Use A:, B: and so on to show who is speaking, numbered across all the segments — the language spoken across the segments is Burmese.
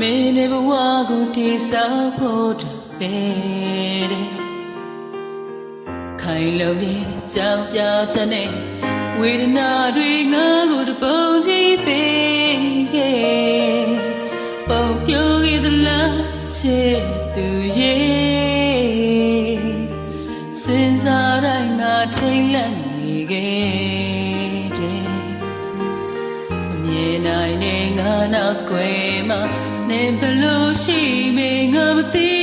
A: မေနေဘဝကိုတိဆောက်ဖို့တပဲတဲ့ခိုင်လုံးရဲ့ကြောက်ပြချက်နဲ့ဝေဒနာတွေငါ့ကိုတပုံကြည့်ပေးခဲ့ပုံပြိုခဲ့သလားချစ်သူရဲ့စင်စားတိုင်းငါထိတ်လန့်နေခဲ့တဲ့အမြင်နိုင်နေငါနောက်ွယ်မှာ နေဘလို့ရှိမေငါမသိ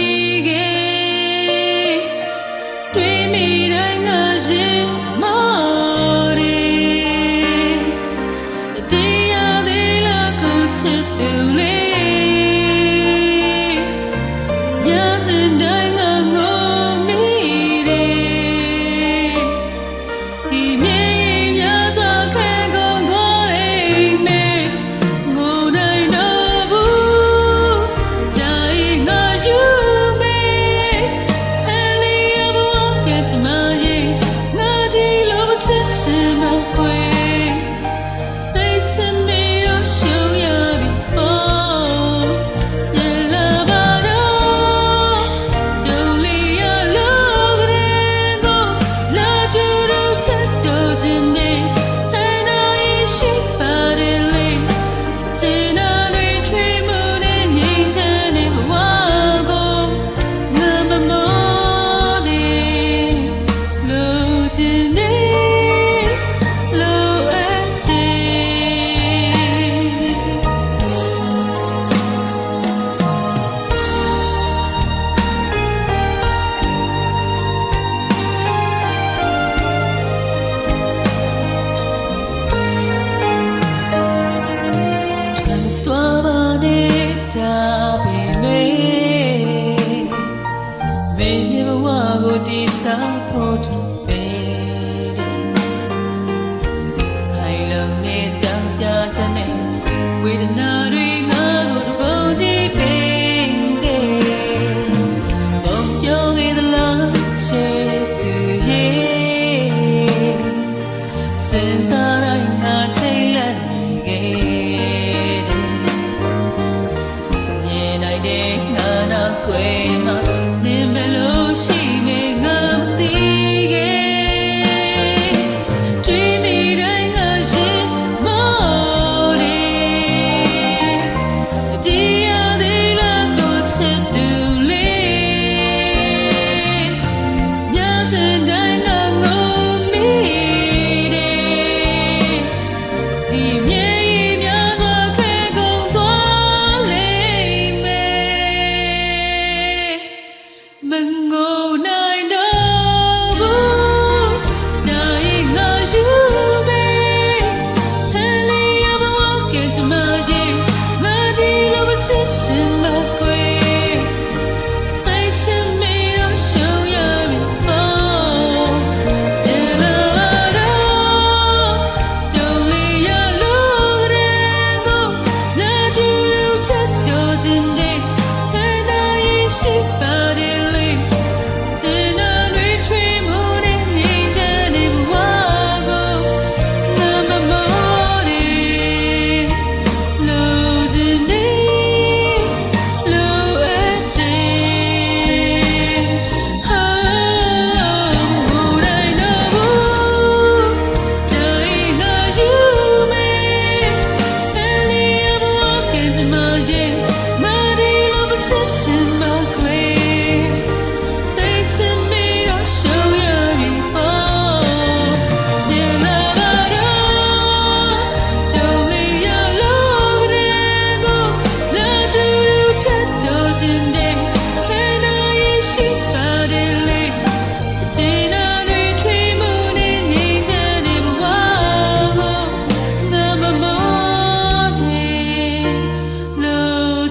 A: တာပေမေမင်းရဲ့ဘဝကိုတည်ဆောက်ဖို့တည်ပေခိုင်လုံနေကြောင်ကြချင်တဲ့ဝေဒနာ တဲ့နာနာကွယ်